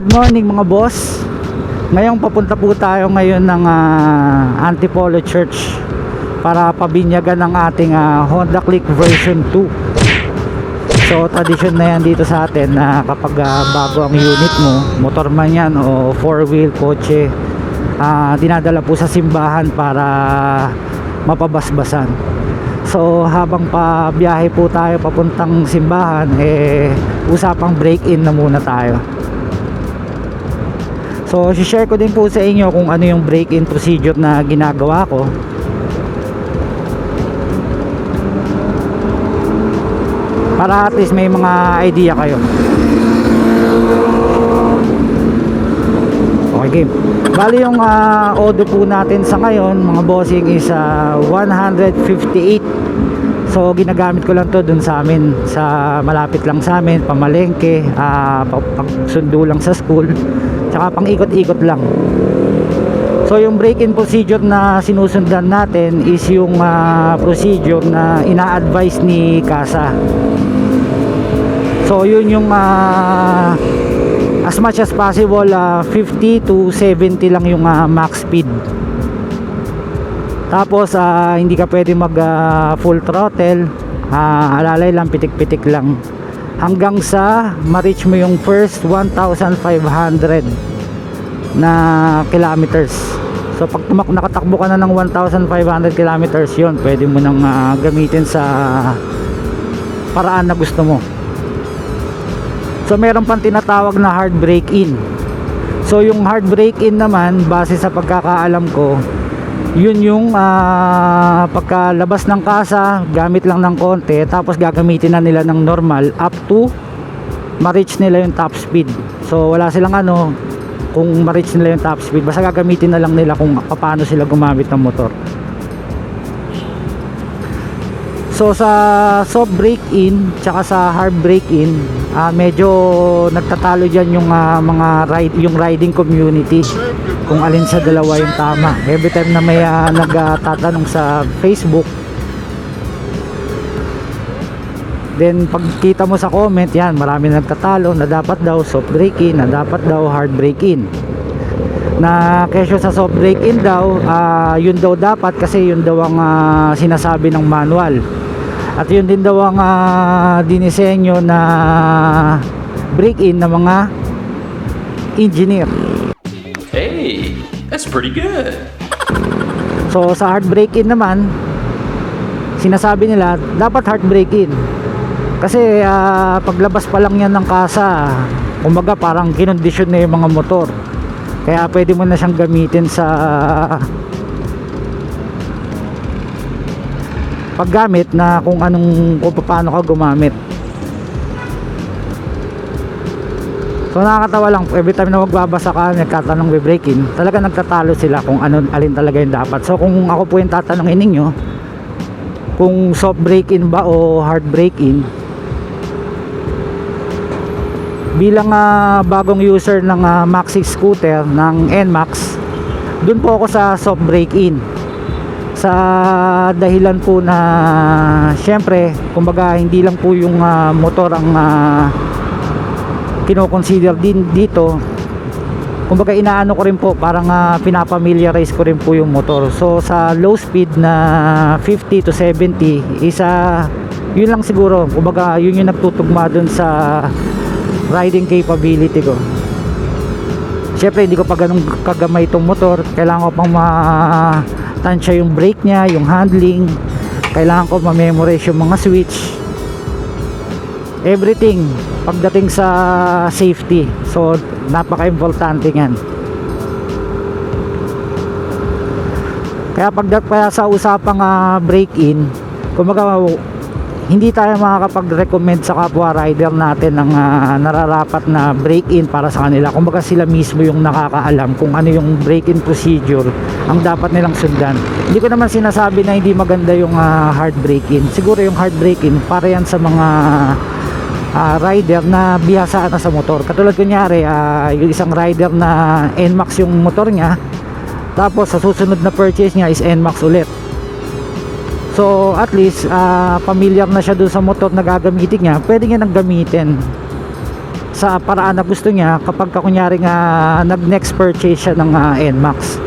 Good morning mga boss. Ngayon papunta po tayo ngayon ng ah, Antipolo Church Para pabinyagan ng ating ah, Honda Click version 2 So tradisyon na yan dito sa atin na kapag ah, bago ang unit mo Motor man yan o 4 wheel kotse ah, Dinadala po sa simbahan para mapabasbasan. So habang pa biyahe po tayo papuntang simbahan eh usapang break-in na muna tayo. So share ko din po sa inyo kung ano yung break-in procedure na ginagawa ko. Para at least may mga idea kayo. Okay game. Bali yung ah, order po natin sa ngayon mga bossing is ah, 158 So ginagamit ko lang to dun sa amin sa malapit lang sa amin, pamalengke, pa- pagsundo lang sa school, tsaka pang ikot-ikot lang. So yung break-in procedure na sinusundan natin is yung ah, procedure na ina-advise ni Kasa. So yun yung ah, as much as possible ah, 50 to 70 lang yung ah, max speed. Tapos ah, hindi ka pwede mag ah, full throttle. Ah, alalay lang pitik-pitik lang. Hanggang sa ma-reach mo yung first 1,500 na kilometers. So pag tumak nakatakbo ka na ng 1,500 kilometers yon, pwede mo nang ah, gamitin sa paraan na gusto mo. So meron pang tinatawag na hard brake-in. So yung hard brake-in naman base sa pagkakaalam ko, yun yung ah, pagkalabas ng kasa gamit lang ng konti tapos gagamitin na nila ng normal up to ma-reach nila yung top speed. So wala silang ano kung ma-reach nila yung top speed basta gagamitin na lang nila kung paano sila gumamit ng motor. So sa soft brake in tsaka sa hard brake in, ah, medyo nagtatalo diyan yung ah, mga ride yung riding community kung alin sa dalawa yung tama. Every time na may ah, nagtatanong sa Facebook Then pagkita mo sa comment yan, marami nagtatalo na dapat daw soft brake in, na dapat daw hard brake in. Na kesyo sa soft brake in daw, ah, yun daw dapat kasi yun daw ang ah, sinasabi ng manual. At yun din daw ang ah, dinisenyo na break-in ng mga engineer. That's pretty good. So sa hard break-in naman, sinasabi nila dapat hard break-in. Kasi ah, paglabas pa lang yan ng kasa, kumbaga parang kinondisyon na yung mga motor. Kaya pwede mo na siyang gamitin sa paggamit na kung anong kung paano ka gumamit. So nakakatawa lang every time na magbabasa ka nagtatanong may break-in talaga nagtatalo sila kung ano alin talaga yung dapat. So kung ako po yung tatanungin ninyo kung soft break-in ba o hard break-in bilang ah, bagong user ng ah, Maxi scooter ng NMAX dun po ako sa soft break-in. Sa dahilan po na syempre kumbaga hindi lang po yung ah, motor ang ah, kino-consider din dito. Kumbaga inaano ko rin po parang uh, pinapamiliarize ko rin po yung motor. So sa low speed na 50 to 70 isa yun lang siguro. Kumbaga yun yung nagtutugma dun sa riding capability ko. Syempre hindi ko pa ganun kagamay itong motor. Kailangan ko pang ma-tansya yung brake nya yung handling. Kailangan ko ma-memorize yung mga switch everything pagdating sa safety. So napaka-importante yan kaya pagdating pa sa usapang ah, break-in kumaga hindi tayo makakapag-recommend sa kapwa rider natin ng ah, nararapat na break-in para sa kanila. Kumbaga sila mismo yung nakakaalam kung ano yung break-in procedure ang dapat nilang sundan. Hindi ko naman sinasabi na hindi maganda yung ah, hard break-in. Siguro yung hard break-in para yan sa mga ah, rider na bihasaan na sa motor. Katulad kunyari, ah, yung isang rider na NMAX yung motor niya, tapos sa susunod na purchase niya is NMAX ulit. So at least ah, familiar na siya doon sa motor na gagamitin niya, pwede niya nang gamitin. sa paraan na gusto niya kapag ka kunyari nga nag next purchase siya ng ah, NMAX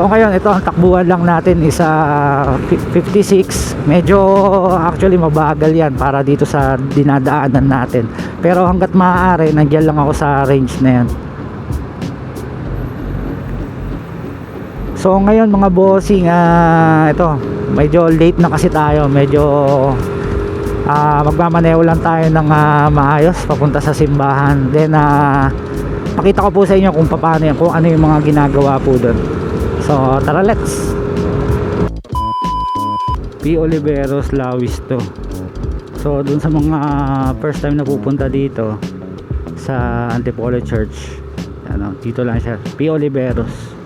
So ngayon ito ang takbuhan lang natin is ah, fi- 56 medyo actually mabagal yan para dito sa dinadaanan natin. Pero hanggat maaari nandiyan lang ako sa range na yan. So ngayon mga bossing ah, ito medyo late na kasi tayo. Medyo ah, magmamaneho lang tayo ng ah, maayos papunta sa simbahan. Then ah, pakita ko po sa inyo kung paano yan kung ano yung mga ginagawa po doon so tara let's P. Oliveros Lawis to so dun sa mga first time na pupunta dito sa Antipolo Church ano, dito lang siya P. Oliveros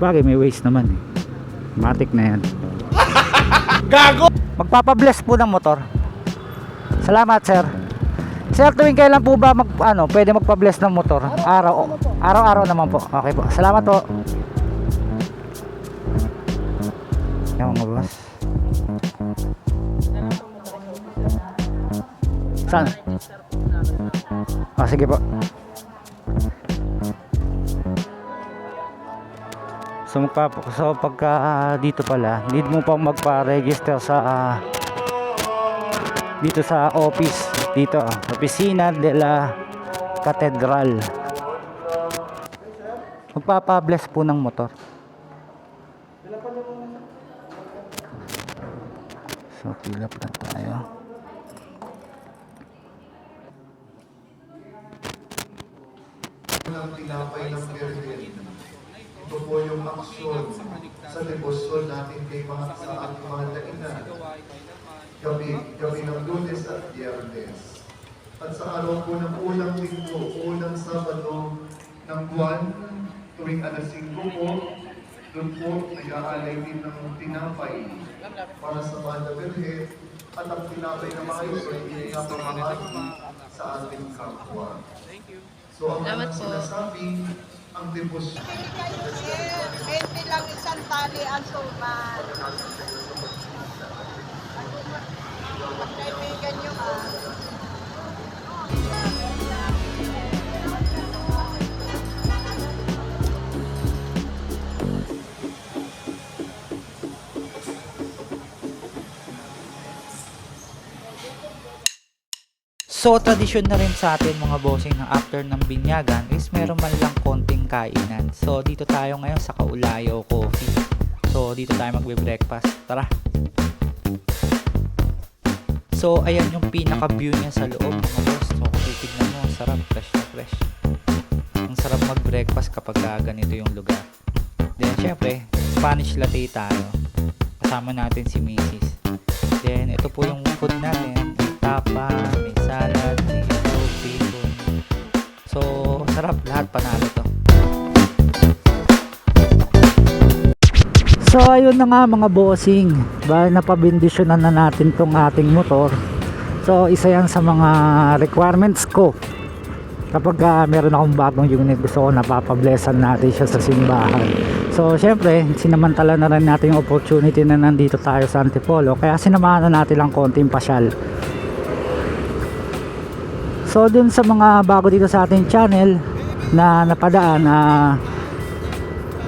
Bagay may waste naman eh. Matic na yan. Gago! Magpapabless po ng motor. Salamat sir. Sir, tuwing kailan po ba mag, ano, pwede magpa-bless ng motor? Araw, araw-araw naman po. Okay po. Salamat po. Yan mga boss. Saan? Ah, sige po. So, magpa, so pagka ah, dito pala, need mo pang magpa-register sa ah, dito sa office dito, ah, Oficina de la Catedral. Magpapa-bless po ng motor. So, fill up na tayo. ng tinapay ng Virgin. Ito po yung aksyon sa debosyon natin kay mga sa ating mga daina. Gabi, gabi ng lunes at biyernes. At sa araw po ng unang linggo, unang sabado ng buwan, tuwing alas 5 po, doon po nag-aalay din ng tinapay para sa Banda Virgen at ang tinapay na mga ito ay pinapamahagi sa ating kapwa. So ang Salamat mga po. sinasabi, ang debosyon. 20 lang isang tali ang suman. So, tradisyon na rin sa atin mga bossing ng after ng binyagan is meron man lang konting kainan. So, dito tayo ngayon sa Kaulayo Coffee. So, dito tayo magbe-breakfast. Tara! So, ayan yung pinaka-view niya sa loob mga boss. So, kung titignan mo, sarap, fresh na fresh. Ang sarap mag-breakfast kapag ganito yung lugar. Then, syempre, Spanish latte tayo. Kasama natin si Mrs. Then, ito po yung food natin. Tapa, may salad, may itlog, bacon. So, sarap. Lahat panalo to. So, ayun na nga mga bossing. Ba, napabindisyonan na natin tong ating motor. So, isa yan sa mga requirements ko. Kapag ah, meron akong bagong unit, gusto ko napapablessan natin siya sa simbahan. So, syempre, sinamantala na rin natin yung opportunity na nandito tayo sa Antipolo. Kaya sinamahan na natin lang konting pasyal. So, dun sa mga bago dito sa ating channel na napadaan, ah,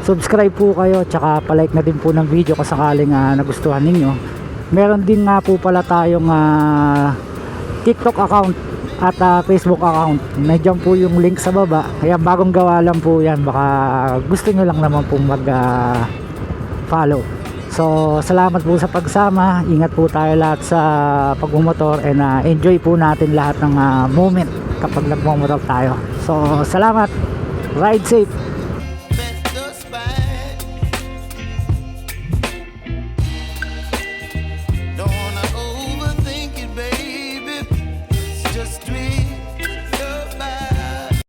subscribe po kayo tsaka palike na din po ng video kung sakaling ah, nagustuhan ninyo. Meron din nga po pala tayong ah, TikTok account at ah, Facebook account. Nandiyan po yung link sa baba. Kaya bagong gawa lang po yan. Baka gusto nyo lang naman pong mag ah, follow. So, salamat po sa pagsama. Ingat po tayo lahat sa pagmumotor and ah, enjoy po natin lahat ng ah, moment kapag nagmumotor tayo. So, salamat. Ride safe.